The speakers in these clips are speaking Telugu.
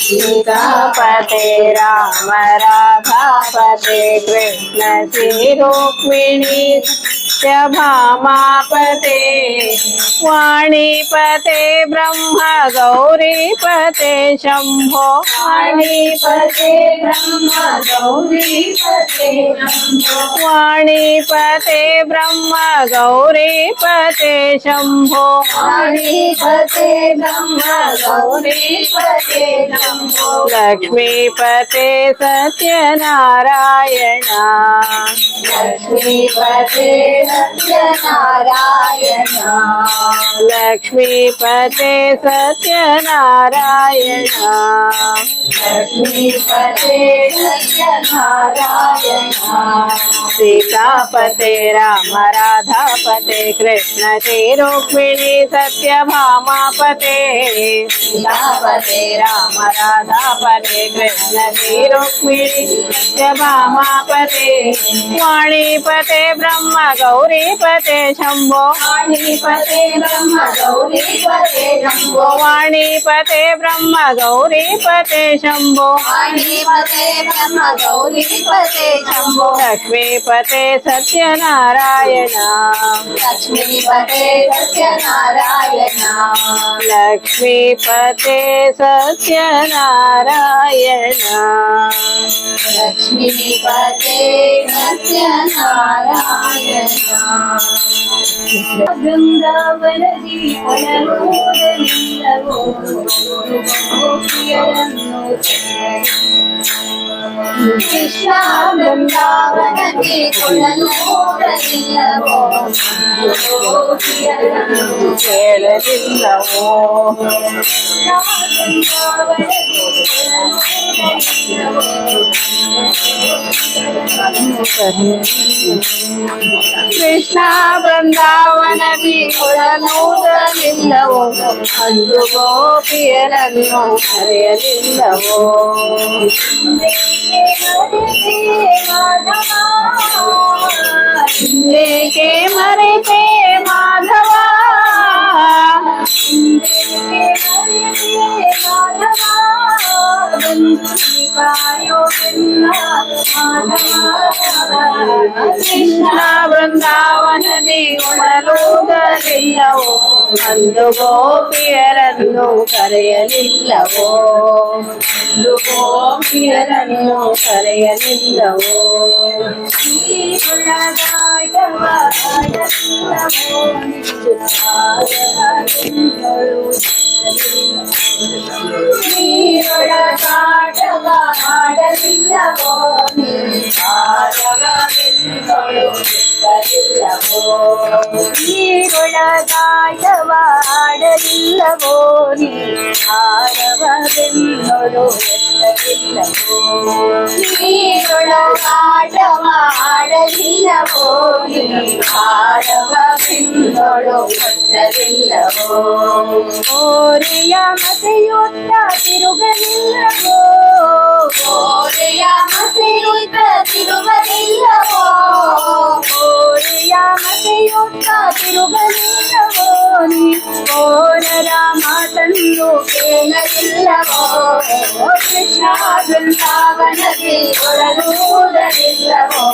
सीतापते राम राधापते कृष्ण श्री रुक्मिणी भामापते वाणीपते ब्रह्म गौरीपते शम्भो वाणीपते ब्रह्म गौरीपते वाणीपते ब्रह्म गौरीपते शम्भो वाणीपते ब्रह्म गौरीपते लक्ष्मीपते सत्यनारायण। लक्ष्मीपते सत्यनारायण। लक्ष्मीपते सत्यनारायण। लक्ष्मीपते सत्यनारायण। सीतापते राम राधापते कृष्ण श्री रुक्मिणी सत्यभामापते सीतापते राम राधापते कृष्ण श्री रुक्मिणी सत्यभामापते वाणीपते ब्रह्म गौरीपते शम्भो वाणीपते शम्भो वाणीपते ब्रह्म गौरीपते शम्भो वाणीपते ब्रह्म गौरीपते शम्भो लक्ष्मीपते सत्यनारायण लक्ष्मीपते सत्यनारायण लक्ष्मीपते ولدي ونموذج له نبقي لم نسلم ಕೃಷ್ಣ ಬೃಂದಾವನ ಜೀವನೂರಲಿಲ್ಲವೋ ಗೋಪಿಯರನ್ನು ಕೇಳಲಿಲ್ಲವೋ ಕೃಷ್ಣ ಬೃಂದಾವನ ಕೊಡಲೂದಲಿಲ್ಲವೋ ಅಂದು ಗೋಪಿಯರನ್ನು ಕರೆಯಲಿಲ್ಲವೋ लेके मरे पे माधवा माधवा ಕೃಷ್ಣ ಬೃಂದಾವನದಿ ಉಣಲುವುದರಿಲ್ಲವೋ ಅಂದು ಗೋಪಿಯರನ್ನು ಕರೆಯಲಿಲ್ಲವೋ ಅಂದು ಗೋಪಿಯರನ್ನು ಕರೆಯಲಿಲ್ಲವೋ ಆಡಲಿಲ್ಲವೋ ನೀ ಆರವ ಬೆನ್ನೊಳು ಎತ್ತಲಿಲ್ಲವೋ ನೀರೊಳಗಾಟವ ಆಡಲಿಲ್ಲವೋ ನೀ ಆಡವ ಬೆನ್ನೊಳು ಎತ್ತಲಿಲ್ಲವೋ ಓರೆಯ ಮತೆಯುತ್ತ ತಿರುಗಲಿಲ್ಲವೋ ಓರೆಯ ಮತೆಯುತ್ತ ತಿರುಗಲಿಲ್ಲವೋ ಓರೆಯ ಮತೆಯುತ್ತ ತಿರುಗಲಿಲ್ಲವೋ ನೀ ಓರರ ಮಾತನ್ನು ಕೇಳಲಿಲ್ಲವೋ ಕೃಷ್ಣ ಬೃಂದಾವನದಿ ಒಳಗುವುದರಿಲ್ಲವೋ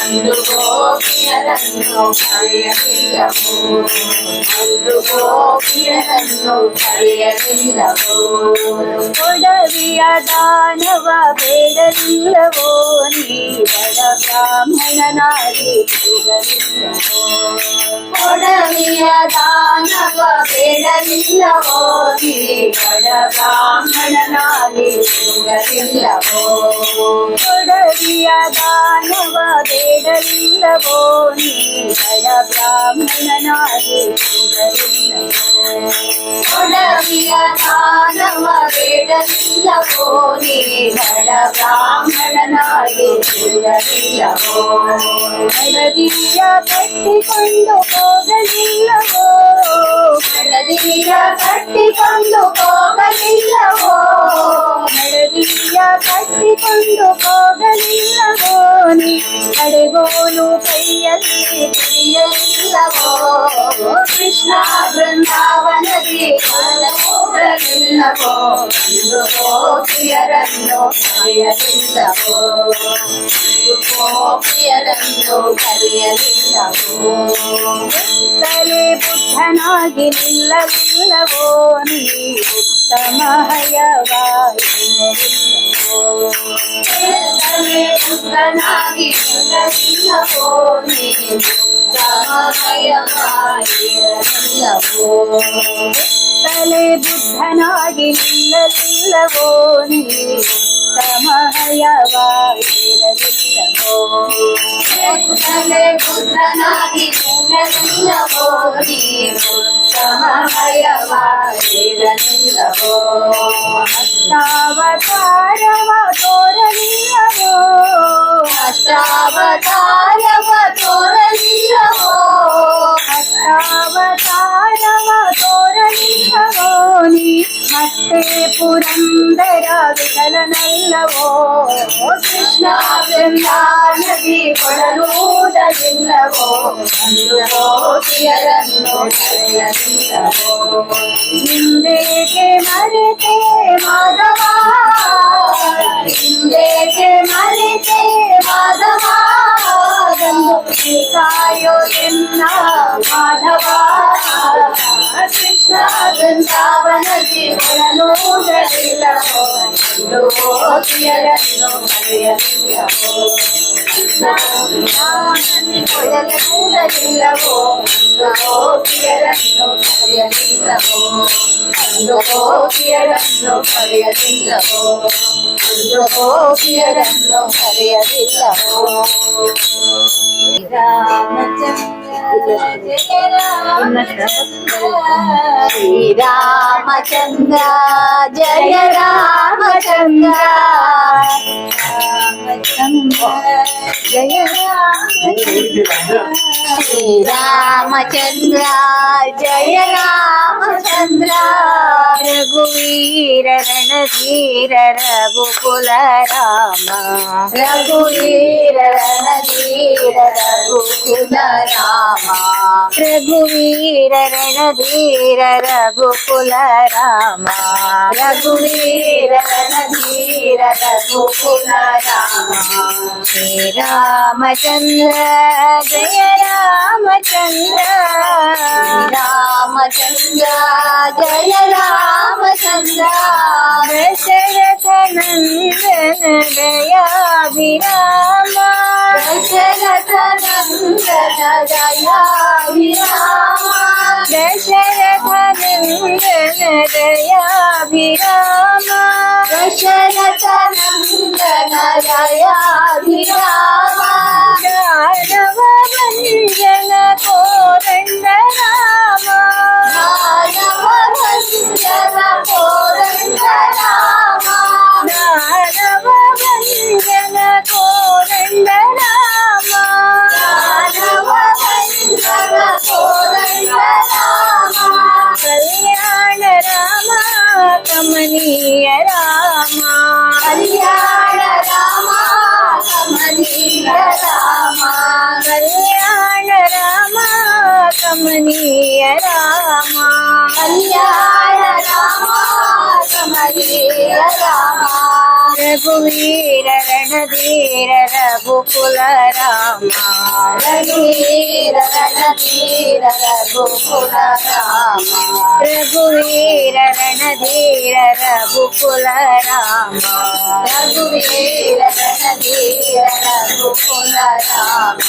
ಅಂದು ಗೋಪಿಯರನ್ನು ಕರೆಯಲಿಲ್ಲವೋ ಅಂದು ಗೋಪಿಯರನ್ನು ಕರೆಯಲಿಲ್ಲವೋ ಕೊಡವಿಯ ದಾನವ ಬೇಡಲಿಲ್ಲವೋ ನೀ ಬಡ ಬ್ರಾಹ್ಮಣನಾಗಿ ಹೋಗಲಿಲ್ಲವೋ ಬೇಡಲಿಲ್ಲವೋ ನೀ ಬಡ ಬ್ರಾಹ್ಮಣನಾಗಿ ಹೋಗಲಿಲ್ಲವೋ ಕೊಡವಿಯ ದಾನವ ಬೇಡಲಿಲ್ಲವೋ ನೀ ಬಡ ಬ್ರಾಹ್ಮಣನಾಗಿ ಹೋಗಲಿಲ್ಲವೋ ಕೊಡವಿಯ ದಾನವ ಬೇಡಲಿಲ್ಲವೋ ನೀ ಬಡ ಬ್ರಾಹ್ಮಣನಾಗಿ ಹೋಗಲಿಲ್ಲವೋ ಹಳದಿಯ ಕಟ್ಟಿಕೊಂಡು ಹೋಗಲಿಲ್ಲವೋ ಹಳದಿಯ ಕಟ್ಟಿಕೊಂಡು ಹೋಗಲಿಲ್ಲವೋ ಹಳದಿಯ ಕಟ್ಟಿಕೊಂಡು ಹೋಗಲಿಲ್ಲವೋ ನೀ ಕಡೆಗೋಲು ಕೈಯಲ್ಲಿ ಹಿಡಿಯಲಿಲ್ಲವೋ ಕೃಷ್ಣ ಬೃಂದಾವನದಿ చిందపో అందుకో ప్రియరంలో కరియ చిందపో అందుకో ప్రియరంలో కరియ చిందపో ತಲೆ ಬುದ್ಧನಾಗಿ ನಿಲ್ಲವಿಲ್ಲವೋ ನೀ ಉತ್ತಮ ಹಯವಾಯಿಲ್ಲವೋ ತಲೆ ಬುದ್ಧನಾಗಿ ನಿಲ್ಲವಿಲ್ಲವೋ ನೀ ಉತ್ತಮ ಹಯವಾಯಿಲ್ಲವೋ ತಲೆ ಬುದ್ಧನಾಗಿ ನಿಲ್ಲಲಿಲ್ಲವೋ ನೀ ಉತ್ತಮಹಯವಾಗಿರಲಿಲ್ಲವೋ ತಲೆ ಪುತ್ರನಾಗಿ ನಿಲ್ಲಲಿಲ್ಲವೋ ನೀನು ಸಮಯವಾಗಿರಲಿಲ್ಲವೋ ಅಷ್ಟಾವತಾರವ ತೋರಲಿಲ್ಲವೋ ವಿಠಲನಲ್ಲವೋ ಕೃಷ್ಣ ನದಿ ಕೊಡಲೂದಲಿಲ್ಲವೋ ಅಂದು ಗೋಪಿಯರನ್ನು ಕರೆಯಲಿಲ್ಲವೋ ಹಿಂದೇಕೆ ಮರೆತೆ ಮಾಧವ ಹಿಂದೇಕೆ ಮರೆತೆ ಮಾಧವ ಗಂದು ಕಾಯೋ ಎನ್ನ ಮಾಧವ ಕೃಷ್ಣ ವೃಂದಾವನದಿ ಕೊಡಲೂದಲಿಲ್ಲವೋ ಅಂದು ಗೋಪಿಯರನ್ನು ಕರೆಯಲಿಲ್ಲವೋ ಕೊಡಲೂದಲಿಲ್ಲವೋ అందుకో తీయడంలో పరిగతిల్లవో అందుకో తీయడంలో పరిగతిల్లవో రామచంద్ర శ్రీరామచంద్ర జయ రామచంద్ర జయ శ్రీరామచంద్ర జయ రామచంద్ర. రఘువీర రణధీర రఘుకుల రామ రఘువీర రణధీర రఘుకుల రామ రఘువీర రణధీర రఘుకుల రామ రఘువీర రణధీర రఘుకుల రామ శ్రీరామచంద్ర జయ రామచంద్ర. రామచంద్ర జయ रामचन्द्रा दशरथ नन्दन दयाभिराम दशरथ नन्दन दयाभिराम दशरथ नन्दन दयाभिराम दशरथ नन्दन दयाभिराम दानव मञ्जन कोरण्ड राम போதங்கரா రణధీర రఘుకుల రామ రఘువీర రణధీర రఘుకుల రామ రఘువీర రణధీర రఘుకుల రామ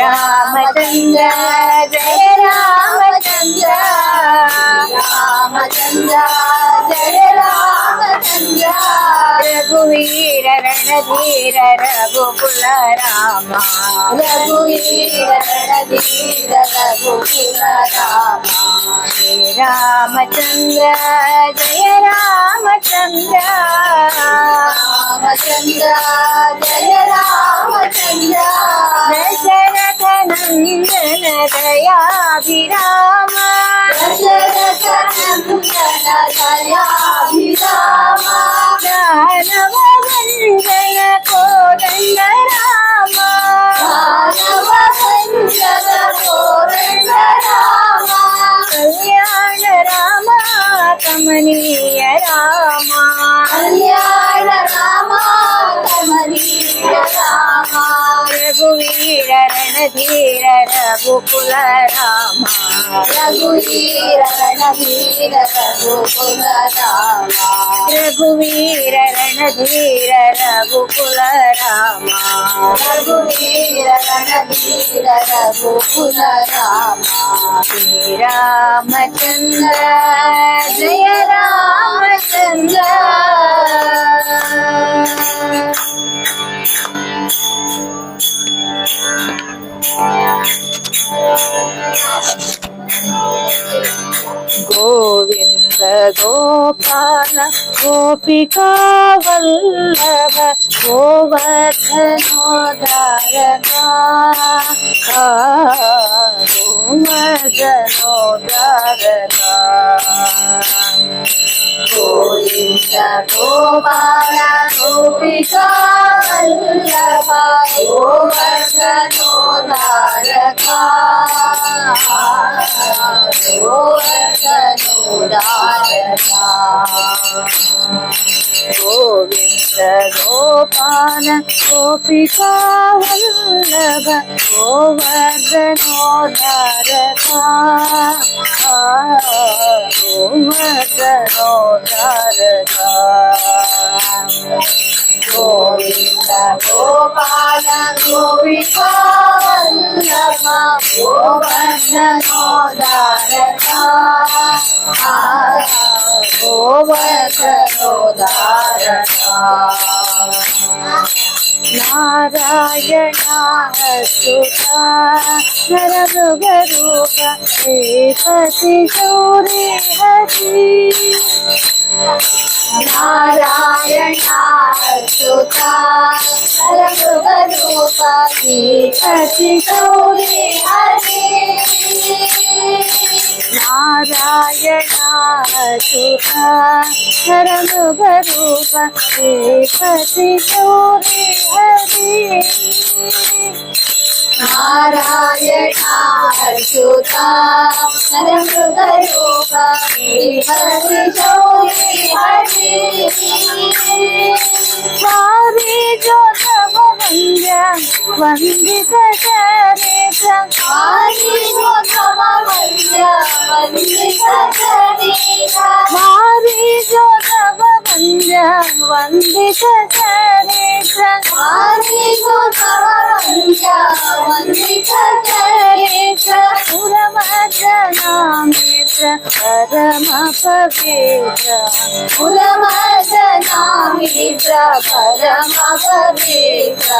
రామచంద్ర జయ రామచంద్ర రామచంద్ర జయ రామచంద్ర రఘువీర రణధీర రఘుకుల రామ రఘువీర రణధీర రఘుకుల రామ హే రామచంద్ర జయ రామచంద్ర రామచంద్ర జయ రామచంద్ర దశర నందన దయాభిరామ దశరథ నందన దయాభిరామ దానవ వందన కోదండ రామ. దానవ వందన రామ కళ్యాణ రామ కమనీ గోకుల రామ రఘువీర రణధీర రఘుకుల రామ రఘువీర రణధీర రఘుకుల రామ రఘువీర రణధీర రఘుకుల రామ శ్రీరామచంద్ర జయ Ramachandra Thank. Govinda Gopala Gopika Vallava Govardhanodayana Kaagumajanodayana గోపికా వల్లభ గోవర్ధనోదారకా గోవర్ధనోదారకా గోవింద గోపాల గోపికా Vallabha గోవర్ధనోదారకా గోవర్ధనోదారకా Govinda Gopala Gopika Vallabha Govardhanodharaka Govardhanodharaka Govinda Gopala Gopika Vallabha Govardhanodharaka नारायणासुता नरमृगरूप Shripati Gauri Narayan नारायणासुता नरमृगरूप Shripati Gauri Hari नारायणाधरमुपरूप Shripati Gauri Hari Narayana Narayana సుతా నరమృగరూప Sripati Gauri Hari. వారి జోతవ వంద్య వందిత చరిత్ర. ఆది గోతమ వంద్య వందిత చరిత వారి கஞ்ச வந்தித சரித்திர சரித்திர புரமதனாமித்ர பரம பவித்ர புரமதனாமித்ர பரம பவித்ர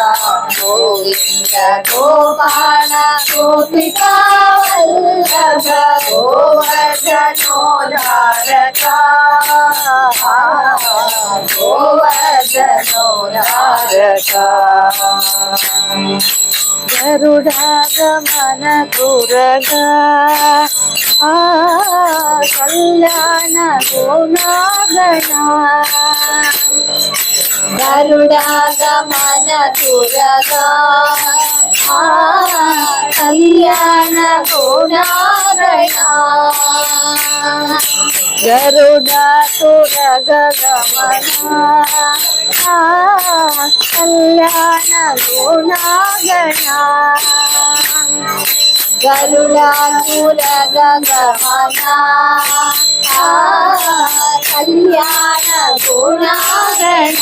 கோவிந்த கோபால கோபிகா வல்லப கோவர்தனோதாரகா గోవింద గోపాల గరుడాగమన కురగా కళ్యాణ గుణగణ గరుడాగమన కురగా కళ్యాణ గుణాగణ. గరుడా తురగ గమన కళ్యాణ గుణగణ గరుడాసురగ కళ్యాణ గుణాగణ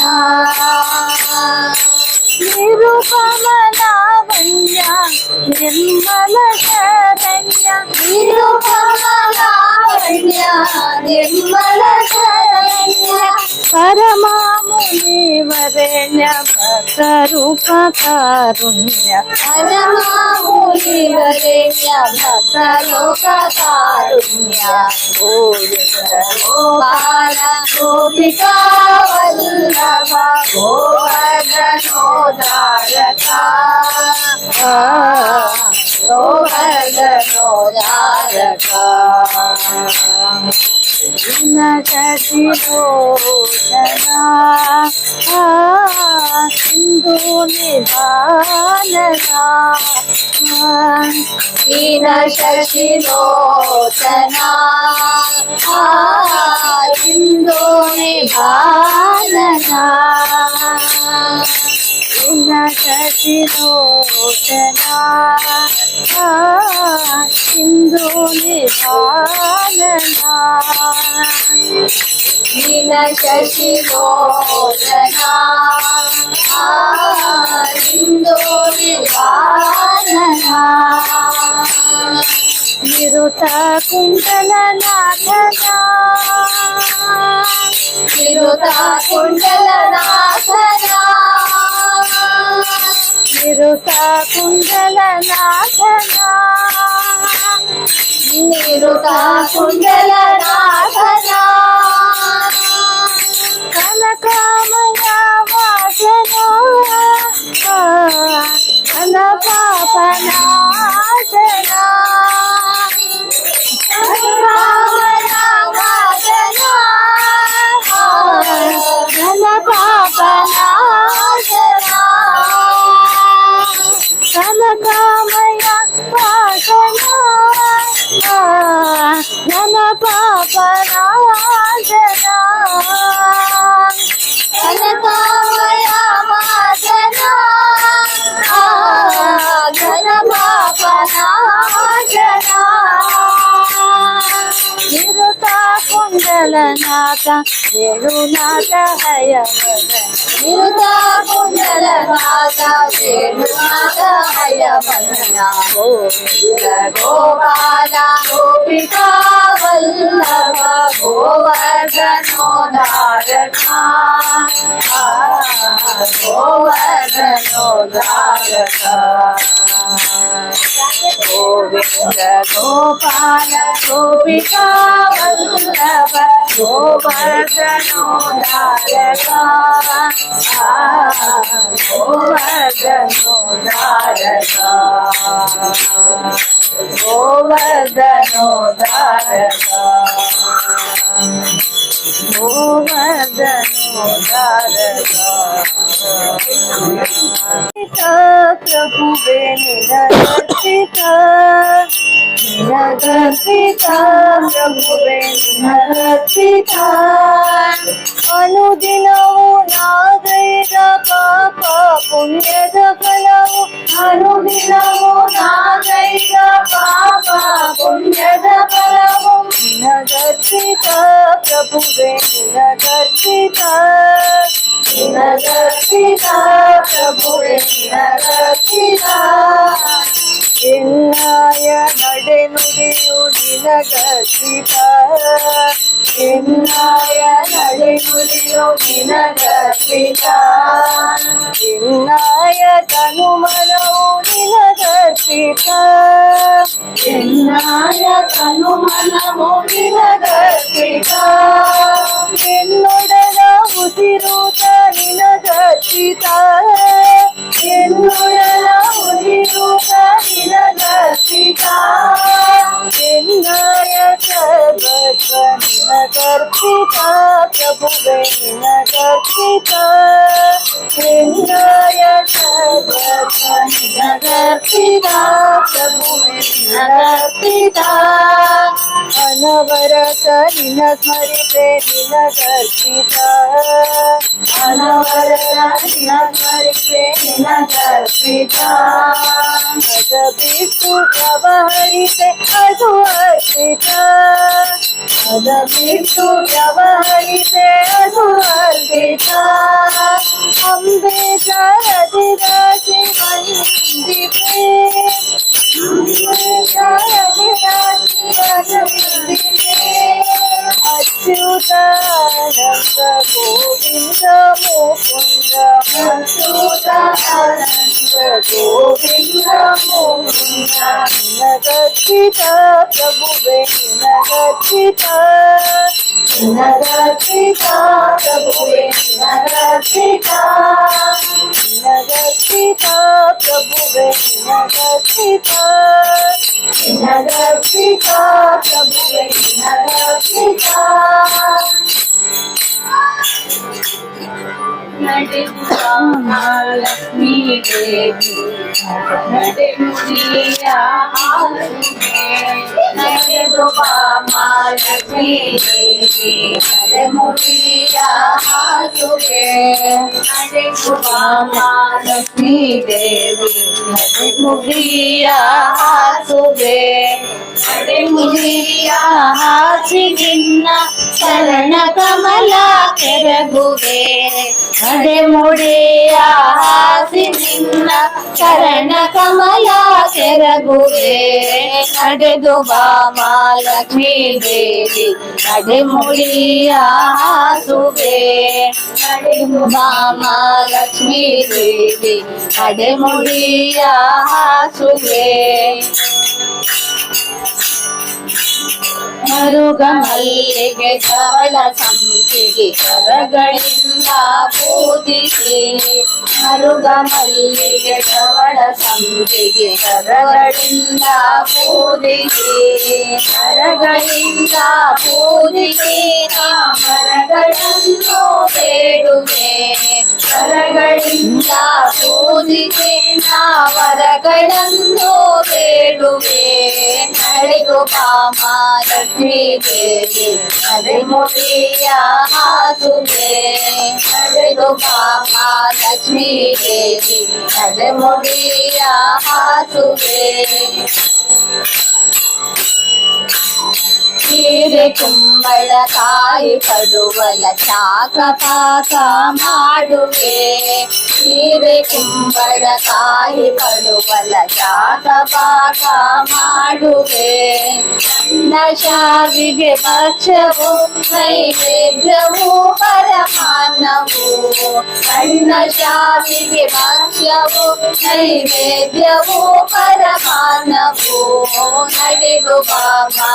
ഭക്തരൂപകാരുണ്യ പരമാവൂലിവരേണ്യ ഭക്തലോകകാരുണ്യ ഗോപാല ഗോപികാവല്ലഭ ഗോവർദ്ധനോദാരക ഗോവർദ്ധനോദാരക 지나가지 못하나 아, 눈이 반해라 지나가지 못하나 아, 눈이 반해라 శశిలోచనా హిందూ నిధాననా దీన శశిలోచనా హిందూ నివారణ నిరుత కుండల నాథనా తిరుత కుండల నాథనా. నిరుత కుండల నాథనా నిరుత కుండల నాథ వేణునాథ హయవదన నిరుత కుండల నాథ వేణునాథ హయవదన గోవింద గోపాల గోపికా వల్లభ గోవర్ధనో నారకా గోవర్ధనో నారకా గోవింద గోపాల గోపికా వల్లభ గోవర్ధనో నారకా గోవర్ధనో నారకా గోవర్ధనో నారకా గోవర్ధనో దారకా ప్రభువే నిరర్పిత పాప పుణ్యద ఫలవు అనుదినవు నాగైర పాప పుణ్యద ఫలవు నిరర్పిత ప్రభువే నిరర్పిత నిరర్పిత ప్రభువే నిరర్పిత ಎನ್ನಾಯ ನಡೆ ನುಡಿಯು ನಿನಗರ್ಪಿತ ಎನ್ನಾಯ ನಡೆ ನುಡಿಯು ನಿನಗರ್ಪಿತ ಎನ್ನಾಯ ತನು ಮನವು ನಿನಗರ್ಪಿತ ಎನ್ನಾಯ ತನು ಮನವು ನಿನಗರ್ಪಿತ ಎನ್ನೊಡಲ ಉಸಿರುತ ನಿನಗರ್ಪಿತ ಎನ್ನೊಡಲ 네가 된 나의 बचन कर पिता, प्रभु वेन कर पिता। कृष्णाय बचन पिता, प्रभु कर पिता। अनवरत ऋण स्मरिते ऋण कर पिता। अनवरत ऋण स्मरिते ऋण कर पिता। अज विष्णु प्रवहरिते अधु अर्पिता अन भेटू व्यवहारी Thank you. ನಡೆ ಮುಡಿಯ ನಡೆದು ಮಹಾಲಕ್ಷ್ಮೀ ದೇವಿ ನಡೆ ಮುಡಿಯ ಹಾಸುಗೆ ಲಕ್ಷ್ಮೀ ದೇವಿ ನಡೆ ಮುಡಿಯ ಹಾಸುವೆ ನಡೆ ಮುಡಿಯ ಹಾಸಿ ನಿನ್ನ ಶರಣ ಕಮಲ ಕೆರಗುವೆ ನಡೆ ಮುಡಿಯ ಹಾಸಿ ನಿನ್ನ ಶರಣ ಕಮಲ ಕೆರಗುವೆ ನಡೆದು ಬಾ ಲಕ್ಷ್ಮೀ ದೇವಿ ನಡೆ ಮುಡಿಯ ಹಾಸುವೆ ನಡೆದು ಬಾ ಲಕ್ಷ್ಮೀ ದೇವಿ ನಡೆ ಮುಡಿಯ ಹಾಸುವೆ ಮರುಗ ಮಲ್ಲಿಗೆ ಧವಳ ಸಂಪಿಗೆ ಕರಗಳಿಂದ ಪೂಜಿಸಿ ಮರುಗ ಮಲ್ಲಿಗೆ ಧವಳ ಸಂಪಿಗೆ ಕರಗಳಿಂದ ಪೂಜಿಸಿ ಕರಗಳಿಂದ ಪೂಜಿಸಿ ಆ ಮರಗಳನ್ನು ಬೇಡುವೆ ಕರಗಳಿಂದ ಪೂಜಿಸಿ ನಾ ವರಗಳನ್ನು ಬೇಡುವೆ ನಡೆದು ಪಾಮ ಲಕ್ಷ್ಮೀ ದೇವಿ ನಡೆ ಮುಡಿಯ ಹಾಸುವೆ ನಡೆದು ಪಾಮ ಲಕ್ಷ್ಮೀ ದೇವಿ ನಡೆ ಮುಡಿಯ ಹಾಸುವೆ ಸೀರೆ ಕುಂಬಳ ಕಾಯಿ ಪಡುವಲ ಚಾಕ ಪಾಕ ಮಾಡುವೆ ಸೀರೆ ಕುಂಬಳ ಕಾಯಿ ಪಡುವಲ ಚಾಕ ಪಾಕ ಮಾಡುವೆ ನನ್ನ ಶಾವಿಗೆ ಭಕ್ಷ್ಯವು ನೈವೇದ್ಯವು ಪರಮಾನವು ನನ್ನ ಶಾವಿಗೆ ಭಕ್ಷ್ಯವು ನೈವೇದ್ಯವು ಪರಮಾನವು ನಡೆದು ಬಾಬಾ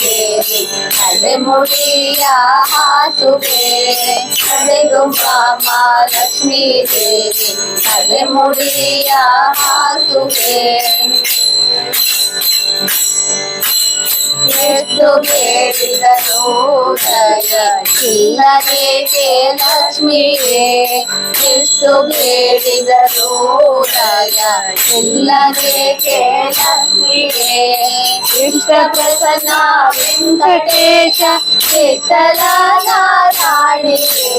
देवी हर मुड़िया सुबे हर रुमा लक्ष्मी देवी हरे मुड़िया सुबे ಹಾಸುವೆ ಎಷ್ಟು ಬೇಡಿದರು ದಯ ಇಲ್ಲದೇಕೆ ಲಕ್ಷ್ಮಿಗೆ ಎಷ್ಟು ಬೇಡಿದರು ದಯ ಇಲ್ಲದೇಕೆ ಲಕ್ಷ್ಮಿಗೆ ಇಷ್ಟ ಪ್ರಸನ್ನ ವೆಂಕಟೇಶ ವಿಠಲ ನಾರಾಯಣಿಗೆ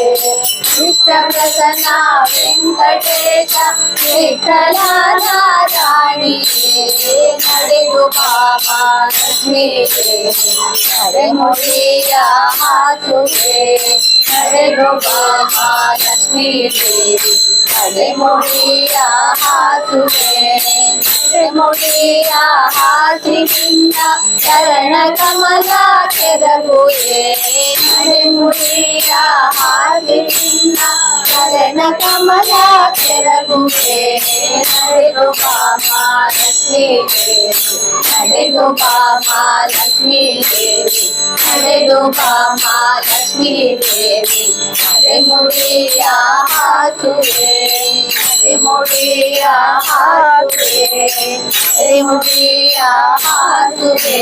ಇಷ್ಟ ಪ್ರಸನ್ನ ವೆಂಕಟೇಶ ವಿಠಲ ನಾರಾಯಣಿಗೆ ನಡೆದು ಬಾಬಾ ಲಕ್ಷ್ಮೀ हरे मुरिया माधुरे हरे गोपाला लक्ष्मी देवी हरे मुरिया माधुरे శ్రీముడియా శ్రీకింద శరణ కమలా చెరగుయే శ్రీముడియా శ్రీకింద శరణ కమలా చెరగుయే నడు పామా లక్ష్మీదేవి నడు పామా లక్ష్మీదేవి నడు పామా లక్ష్మీదేవి శ్రీముడియా శ్రీ রেমুড়িয়া হাতুরে রেমুড়িয়া হাতুরে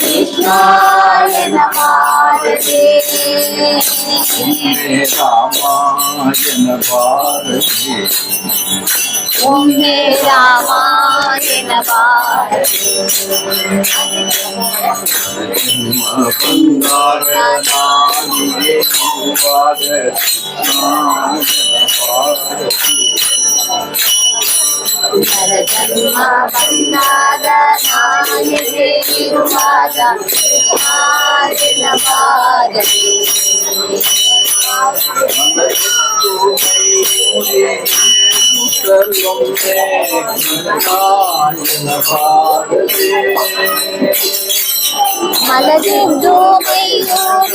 कृष्णाय भारते मे रामाय भारते ॐ मे रामाय भारते भारते नरजन्म बन्नाद नायके निरुपाद आर्यन पादते सर्वं मे आर्यन पादते మలదిందో బాధ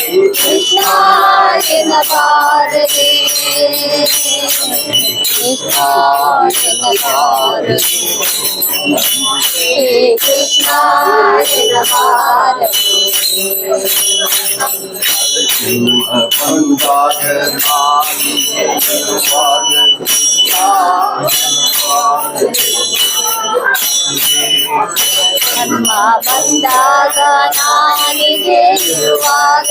கிருஷ்ணாய பாரதி கிருஷ்ணாய பாரதி கிருஷ்ணாய பாரதி கண்மா ಬಂದಾಗ ನಾನಿಗೆ ಇರುವಾಗ